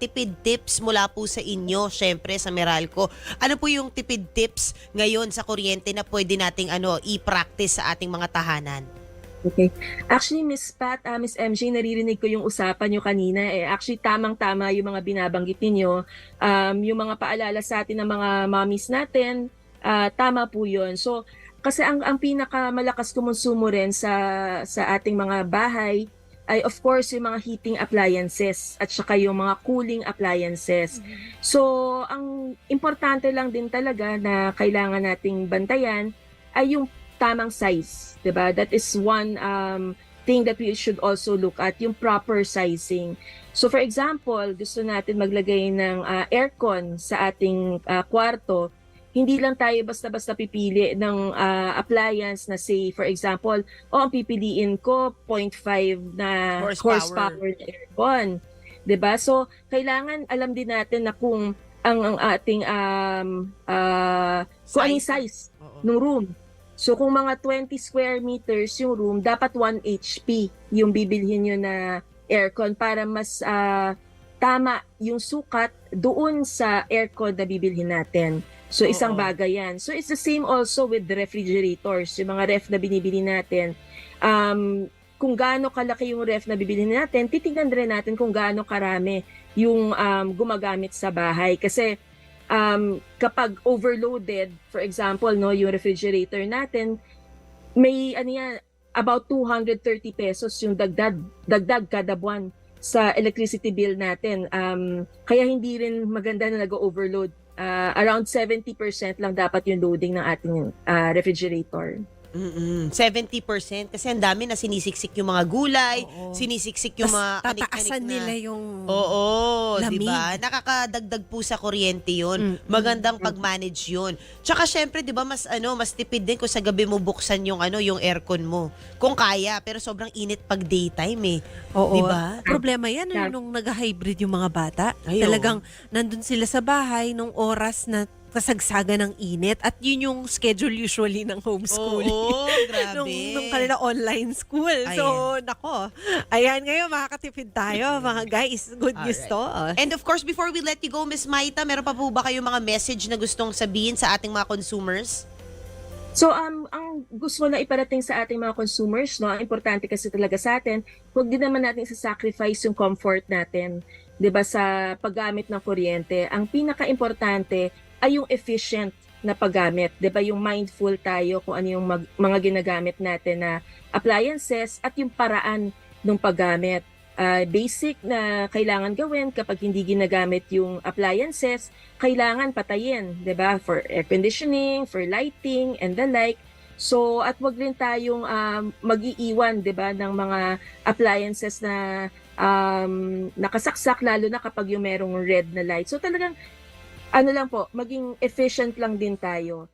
tipid tips mula po sa inyo, syempre sa Meralco. Ano po yung tipid tips ngayon sa kuryente na pwede nating ano i-practice sa ating mga tahanan? Okay. Actually, Miss Pat, ah, Miss MJ, naririnig ko yung usapan nyo kanina. Eh. Actually, tamang-tama yung mga binabanggit ninyo. Um, yung mga paalala sa atin ng mga mommies natin, ah, tama po yun. So, kasi ang, ang pinakamalakas kumonsumo rin sa, sa ating mga bahay ay of course yung mga heating appliances at saka yung mga cooling appliances. So, ang importante lang din talaga na kailangan nating bantayan ay yung tamang size, 'di ba? That is one um thing that we should also look at, yung proper sizing. So for example, gusto natin maglagay ng ah, aircon sa ating ah, kwarto, hindi lang tayo basta-basta pipili ng ah, appliance na say for example, oh ang pipiliin ko 0.5 na Horsepower. horsepower, na aircon. 'Di ba? So kailangan alam din natin na kung ang ang ating um ah, kung anong size Oo. ng room. So kung mga 20 square meters yung room, dapat 1 HP yung bibilhin nyo na aircon para mas ah, tama yung sukat doon sa aircon na bibilhin natin. So isang Oo. bagay yan. So it's the same also with the refrigerators, yung mga ref na binibili natin. Um, kung gaano kalaki yung ref na bibili natin, titignan rin natin kung gaano karami yung um, gumagamit sa bahay. Kasi um, kapag overloaded, for example, no, yung refrigerator natin, may ano yan, about 230 pesos yung dagdag, dagdag kada buwan sa electricity bill natin. Um, kaya hindi rin maganda na nag-overload. Ah, around 70% lang dapat yung loading ng ating ah, refrigerator. Mm-mm. 70% kasi ang dami na sinisiksik yung mga gulay, Oo. sinisiksik yung Tas mga kanik-kanik tataasan na. nila yung... Oo, di Lamig. ba? Nakakadagdag po sa kuryente 'yun. Mm, Magandang pag-manage 'yun. Tsaka syempre, 'di ba, mas ano, mas tipid din kung sa gabi mo buksan yung ano, yung aircon mo. Kung kaya, pero sobrang init pag daytime eh. Oo. Di ba? Problema yan Yeah. nung nag-hybrid yung mga bata. Ay, oo. Talagang nandun sila sa bahay nung oras na kasagsaga ng init at yun yung schedule usually ng homeschooling. Oo, grabe. nung, nung kanila online school. So, nako. Ayan, ngayon makakatipid tayo, mga guys. Good news Alright. to. And of course, before we let you go, Miss Maita, meron pa po ba kayong mga message na gustong sabihin sa ating mga consumers? So um ang gusto na iparating sa ating mga consumers no, ang importante kasi talaga sa atin, huwag din naman natin sa-sacrifice yung comfort natin, 'di ba sa paggamit ng kuryente. Ang pinaka-importante ay yung efficient na paggamit, 'di ba? Yung mindful tayo kung ano yung mag- mga ginagamit natin na appliances at yung paraan ng paggamit. Ah, basic na kailangan gawin kapag hindi ginagamit yung appliances, kailangan patayin, 'di ba? For air conditioning, for lighting and the like. So at wag rin tayong um, mag-iiwan, 'di ba, ng mga appliances na um, nakasaksak lalo na kapag yung merong red na light. So talagang ano lang po, maging efficient lang din tayo.